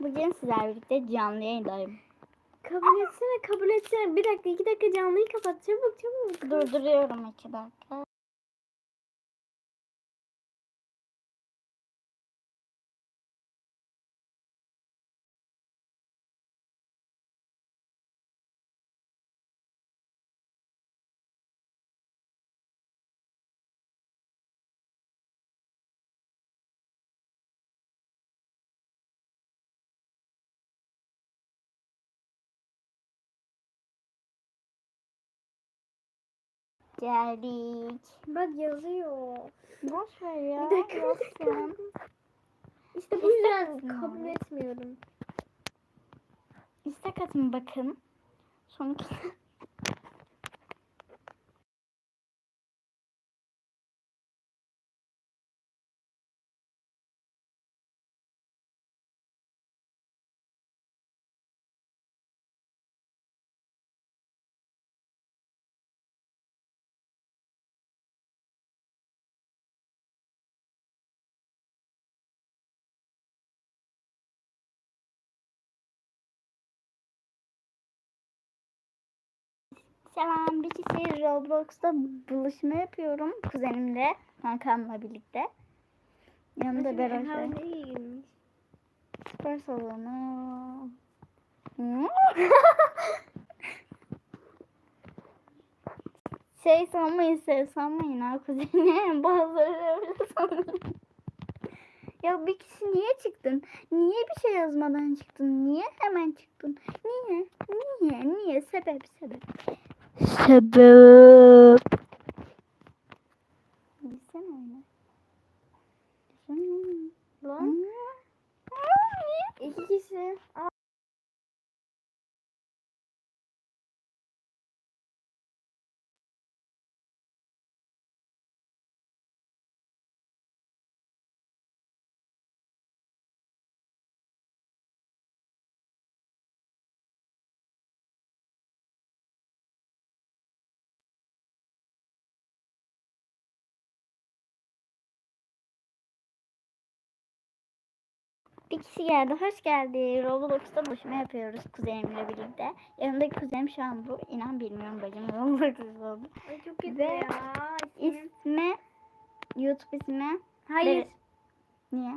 Bugün sizlerle birlikte canlı yayındayım. Kabul etsene kabul etsene. Bir dakika iki dakika canlıyı kapat çabuk çabuk. Durduruyorum iki dakika. Geldik. Bak yazıyor. Boş ver ya. Bir dakika. Olsun. İşte bu yüzden kabul etmiyorum. İstek atın bakın. Son Selam. Bir kişi Roblox'ta buluşma yapıyorum kuzenimle, kankamla birlikte. Hem iyiymiş. Spor salonu. Şey sanmayın, şey sanmayın ha kuzeni. Bazıları öyle sanıyor. Ya bir kişi niye çıktın? Niye bir şey yazmadan çıktın? Niye hemen çıktın? Niye? Niye? Niye? Sebep, sebep. Sebep. Lan iki kişi. Bir kişi geldi. Hoş geldi. Roblox'ta buluşma yapıyoruz kuzenimle birlikte. Yanındaki kuzenim şu an bu. İnan bilmiyorum bacım. Roblox oldu. Ay çok kötü Ve ya. İsmi, YouTube ismi. Hayır. Niye?